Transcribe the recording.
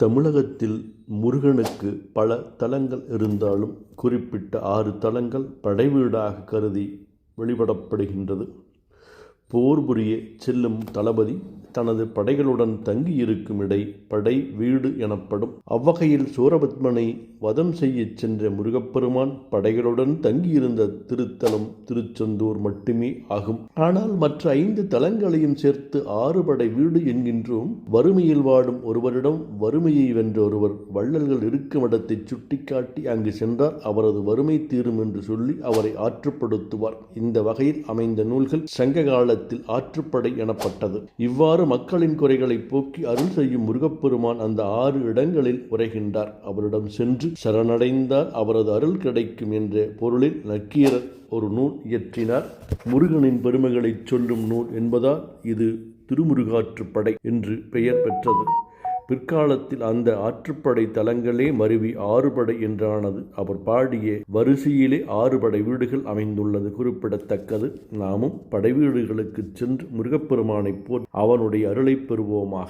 தமிழகத்தில் முருகனுக்கு பல தலங்கள் இருந்தாலும் குறிப்பிட்ட ஆறு தலங்கள் படைவீடாக கருதி வழிபடப்படுகின்றது போர் புரிய செல்லும் தளபதி தனது படைகளுடன் தங்கியிருக்கும் இடை படை வீடு எனப்படும் அவ்வகையில் சூரபத்மனை வதம் செய்யச் சென்ற முருகப்பெருமான் படைகளுடன் தங்கியிருந்த திருத்தலம் திருச்செந்தூர் மட்டுமே ஆகும். ஆனால் மற்ற ஐந்து தலங்களையும் சேர்த்து ஆறு படை வீடு என்கின்றோம். வறுமையில் வாடும் ஒருவரிடம் வறுமையை வென்ற ஒருவர் வள்ளல்கள் இருக்கும் இடத்தை சுட்டிக்காட்டி அங்கு சென்றார் அவரது வறுமை தீரும் என்று சொல்லி அவரை ஆற்றுப்படுத்துவார். இந்த வகையில் அமைந்த நூல்கள் சங்க காலத்தில் ஆற்றுப்படை எனப்பட்டது. இவ்வாறு மக்களின் குறைகளை போக்கி அருள் செய்யும் முருகப்பெருமான் அந்த ஆறு இடங்களில் உரைகின்றார். அவரிடம் சென்று சரணடைந்தால் அவரது அருள் கிடைக்கும் என்ற பொருளில் நக்கீரர் ஒரு நூல் இயற்றினார். முருகனின் பெருமைகளைச் சொல்லும் நூல் என்பதால் இது திருமுருகாற்றுப்படை என்று பெயர் பெற்றது. பிற்காலத்தில் அந்த ஆற்றுப்படை தலங்களே மருவி ஆறுபடை என்றானது. அவர் பாடிய வரிசையிலே ஆறுபடை வீடுகள் அமைந்துள்ளது. குறிப்பிடத்தக்கது நாமும் படை வீடுகளுக்கு சென்று முருகப்பெருமானைப் போல் அவனுடைய அருளைப் பெறுவோமாக.